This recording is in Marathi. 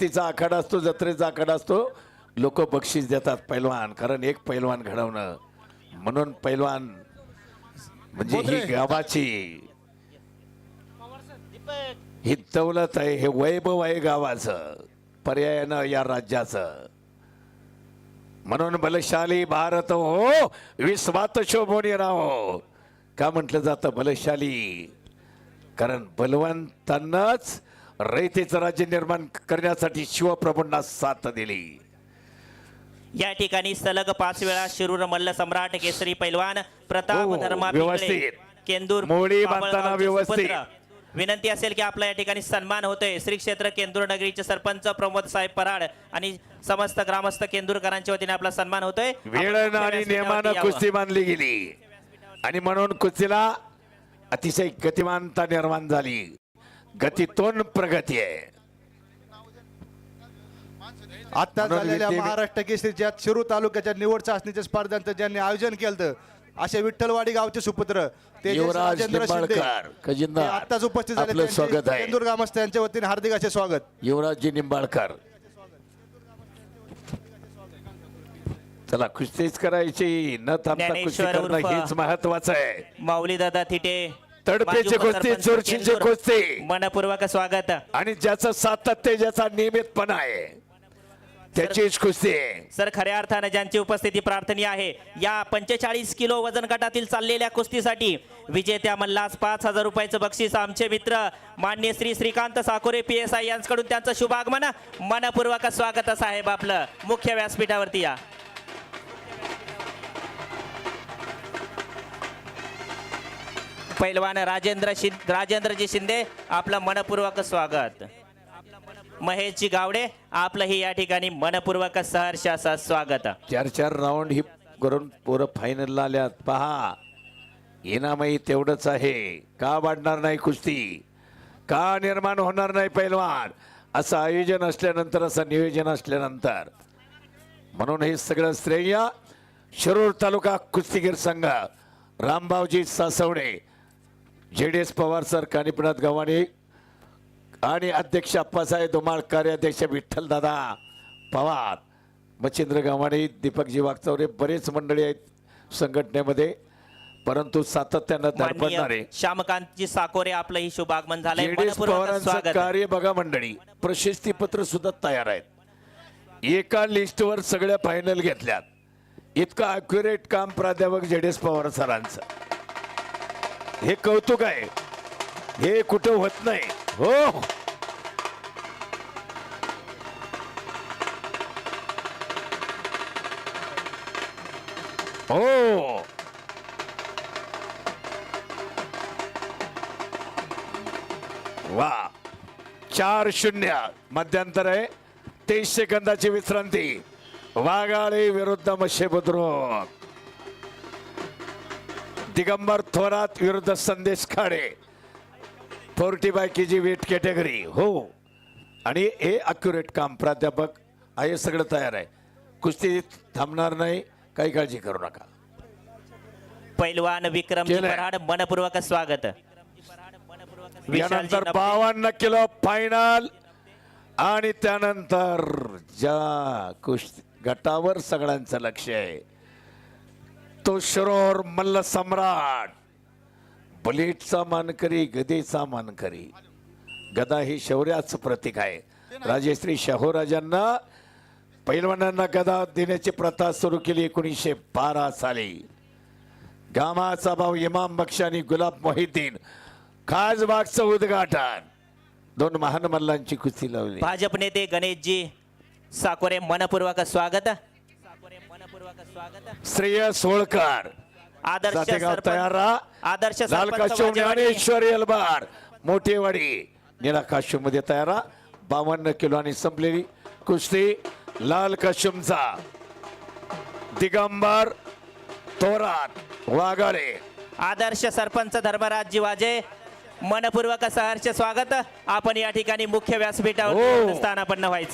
तिचा आखाडा असतो जत्रेचा आखाडा असतो लोक बक्षीस देतात पैलवान कारण एक पैलवान घडवणं. म्हणून पैलवान म्हणजे ही गावाची. ही दौलत आहे हे वैभव आहे गावाचं पर्यायानं या राज्याचं. म्हणून बलशाली भारत हो विश्वात शोभून राहो. का म्हटलं जातं बलशाली? कारण बलवंतांनाच रयतेचं राज्य निर्माण करण्यासाठी शिवप्रभूंना साथ दिली या ठिकाणी सलग पाच वेळा शिरूर मल्ल सम्राट केसरी पैलवान प्रताप हो, धर्मा व्यवस्थित. पिंगळे, केंदूर बाभळगावचे बांधताना व्यवस्थित. विनंती असेल की आपला या ठिकाणी सन्मान होतोय श्री क्षेत्र केंदूर नगरीचे सरपंच प्रमोद साहेब पराड आणि समस्त ग्रामस्थ केंदूरकरांच्या वतीने आपला सन्मान होतोय वेळ आणि नियमानं. कुस्ती मानली गेली आणि म्हणून कुस्तीला अतिशय गतिमानता निर्माण झाली गतीतून प्रगती आहे. आता झालेल्या महाराष्ट्र केसरीच्या शिरूर तालुक्याच्या निवड चाचणीच्या स्पर्धांचं ज्यांनी आयोजन केलं असे विठ्ठलवाडी गावचे सुपुत्र तेजस युवराज राजेंद्र शिंदे. निंबाळकर ते खजिनदार आत्ताच उपस्थित झाले आपलं त्यांचे. स्वागत आहे. केंदूर ग्रामस्थ यांच्या वतीने हार्दिक असे स्वागत. युवराजजी निंबाळकर. चला कुस्तीच करायची न थांबता कुस्ती ज्ञानेश्वर करणं उर्फ- हेच महत्वाचं आहे. माऊली दादा थिटे. तडपेची कुस्ती, चुरशीची. कुस्ती. मनपूर्वक स्वागत आणि ज्याचं सातत्य ज्याचा नियमितपणा आहे त्याचीच कुस्ती सर खऱ्या अर्थानं ज्यांची उपस्थिती प्रार्थनीय आहे या पंचेचाळीस किलो वजन गटातील चाललेल्या कुस्तीसाठी विजेत्या मल्लास पाच हजार रुपयाचं बक्षीस आमचे मित्र मान्य Shri Shrikant Sakore P S I यांच्याकडून त्यांचं शुभागमन मनपूर्वक स्वागत साहेब आपलं मुख्य व्यासपीठावरती या पैलवान राजेंद्र शिंदे राजेंद्रजी शिंदे आपलं मनपूर्वक स्वागत. महेशजी गावडे आपलंही या ठिकाणी मनपूर्वक सहर्ष असं स्वागत. चार चार राऊंड ही करून पोरं फायनलला आल्यात. पहा इनामही तेवढंच आहे. का वाढणार नाही कुस्ती? का निर्माण होणार नाही पैलवान? असं आयोजन असल्यानंतर असं नियोजन असल्यानंतर. म्हणून हे सगळं श्रेय शिरूर तालुका कुस्तीगीर संघ Rambhauji Saswade J D S Pawar sir Kanifnath Gavhane आणि अध्यक्ष अप्पासाहेब धुमाळ कार्याध्यक्ष विठ्ठलदादा पवार मच्छिंद्र गव्हाणे दीपकजी वागचौरे बरेच मंडळी आहेत संघटनेमध्ये परंतु सातत्यानं धडपडणारे श्यामकांतजी साकोरे शुभागमन झालंय. जेडीएस मनपूर्वक पवारांचं स्वागत कार्य बघा मंडळी प्रशस्ती पत्र सुद्धा तयार आहेत. एका लिस्टवर सगळ्या फायनल घेतल्यात. इतकं अक्युरेट काम प्राध्यापक जेडीएस पवार सरांचं. हे कौतुक आहे. हे कुठं होत नाही. हो. हो. वा. चार शून्य. मध्यंतर आहे. तेवीस सेकंदाची विश्रांती. वाघाळी विरुद्ध मशे बुद्रुक दिगंबर थोरात विरुद्ध संदेश खाडे. फोर्टी बायकीची वेट कॅटेगरी हो. आणि हे अक्युरेट काम प्राध्यापक. आहे सगळं तयार आहे. कुस्ती थांबणार नाही. काही काळजी करू नका. पैलवान विक्रम. पराड मनपूर्वक स्वागत. यानंतर बावन्न किलो फायनल आणि त्यानंतर ज्या कुस्ती गटावर सगळ्यांचं लक्ष आहे. तो शरोर मल्ल सम्राट. बलेटचा मानकरी गदेचा मानकरी गदा ही शौर्याचं प्रतीक आहे. राजेश्री शाहूराजांना पैलवानांना गदा देण्याची प्रथा सुरू केली एकोणीसशे बारा साली. गामाचा भाऊ इमाम बक्षानी गुलाब मोहिद्दीन खासबागचं उद्घाटन. दोन महान मल्लांची कुस्ती लावली. भाजप नेते गणेशजी साकोरे मनपूर्वक स्वागत. श्रेय सोळकर. आदर्श सरपंच- तयार. राहा. आदर्श सरपंच वाजेवाडी. ज्ञानेश्वरी अलबार. मोठेवाडी निळा काश्यममध्ये तयार. राहा. बावन्न किलो आणि संपलेली कुस्ती. लाल काश्यमचा दिगंबर थोरात. वाघाळे आदर्श सरपंच धर्मराजजी वाजे मनपूर्वक सहर्ष स्वागत. आपण या ठिकाणी मुख्य व्यासपीठावर हो. स्थानापन्न व्हायचं.